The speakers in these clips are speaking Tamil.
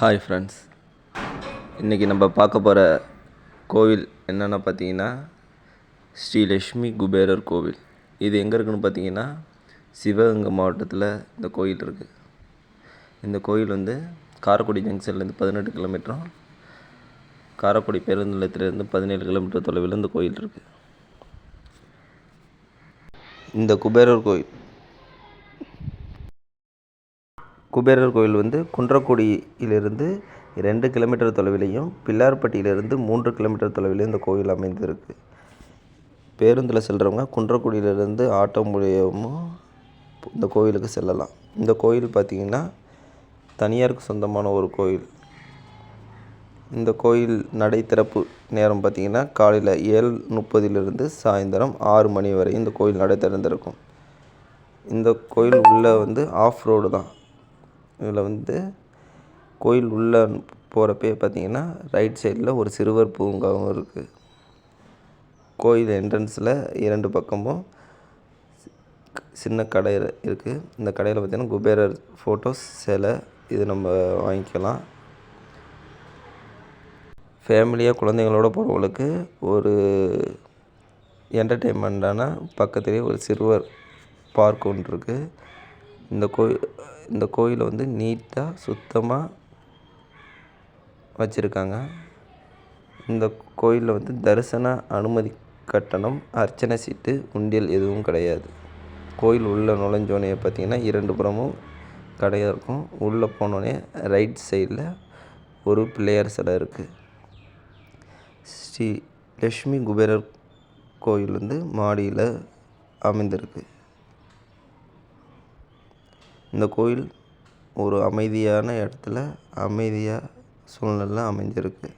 ஹாய் ஃப்ரெண்ட்ஸ் இன்றைக்கி நம்ம பார்க்க போகிற கோவில் என்னென்னு பார்த்தீங்கன்னா ஸ்ரீ லக்ஷ்மி குபேரர் கோவில். இது எங்கே இருக்குன்னு பார்த்தீங்கன்னா சிவகங்கை மாவட்டத்தில் இந்த கோயில் இருக்குது இந்த கோயில் வந்து காரைக்குடி ஜங்ஷன்லேருந்து பதினெட்டு கிலோமீட்டரும் காரைக்குடி பேருந்து நிலையத்திலேருந்து பதினேழு கிலோமீட்டர் தொலைவில் இந்த கோயில் இருக்குது இந்த குபேரர் கோயில் குபேரர் கோயில் வந்து குன்றக்குடியிலிருந்து ரெண்டு கிலோமீட்டர் தொலைவிலையும் பிள்ளார்பட்டியிலிருந்து மூன்று கிலோமீட்டர் தொலைவிலையும் இந்த கோயில் அமைந்திருக்கு. பேருந்தில் செல்கிறவங்க குன்றக்குடியிலிருந்து ஆட்டோ மூலியமும் இந்த கோயிலுக்கு செல்லலாம். இந்த கோயில் பார்த்திங்கன்னா தனியாருக்கு சொந்தமான ஒரு கோயில் இந்த கோயில் நடை திறப்பு நேரம் பார்த்திங்கன்னா காலையில் ஏழு முப்பதிலிருந்து சாயந்தரம் ஆறு மணி வரை இந்த கோயில் நடை திறந்திருக்கும். இந்த கோயில் உள்ளே வந்து ஆஃப் ரோடு தான். இதில் வந்து கோயில் உள்ளே போகிறப்பயே பார்த்தீங்கன்னா ரைட் சைடில் ஒரு சிறுவர் பூங்காவும் இருக்குது கோயில் என்ட்ரன்ஸில் இரண்டு பக்கமும் சின்ன கடை இருக்குது இந்த கடையில் பார்த்திங்கன்னா குபேரர் ஃபோட்டோஸ் சிலை இது நம்ம வாங்கிக்கலாம். ஃபேமிலியாக குழந்தைங்களோட போகிறவங்களுக்கு ஒரு என்டர்டெயின்மெண்ட்டான பக்கத்துலேயே ஒரு சிறுவர் பார்க் ஒன்று இருக்குது இந்த கோயில் இந்த கோயிலை வந்து நீட்டாக சுத்தமாக வச்சுருக்காங்க. இந்த கோயிலில் வந்து தரிசன அனுமதி கட்டணம் அர்ச்சனை சீட்டு உண்டியல் எதுவும் கிடையாது. கோயில் உள்ளே நுழைஞ்சோடனே பார்த்தீங்கன்னா இரண்டு புறமும் கடையாக இருக்கும். உள்ளே போனோடனே ரைட் சைடில் ஒரு பிள்ளையார் சிலை இருக்குது ஸ்ரீ லக்ஷ்மி குபேரர் கோயில் வந்து மாடியில் அமைந்திருக்கு. இந்த கோயில் ஒரு அமைதியான இடத்துல அமைதியாக சூழ்நிலையில் அமைஞ்சிருக்கு.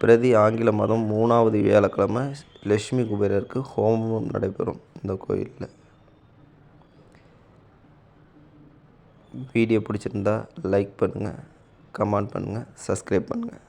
பிரதி ஆங்கில மாதம் மூணாவது வியாழக்கிழமை லக்ஷ்மி குபேரருக்கு ஹோமம் நடைபெறும் இந்த கோயிலில். வீடியோ பிடிச்சிருந்தா லைக் பண்ணுங்கள் கமெண்ட் பண்ணுங்கள் சப்ஸ்கிரைப் பண்ணுங்கள்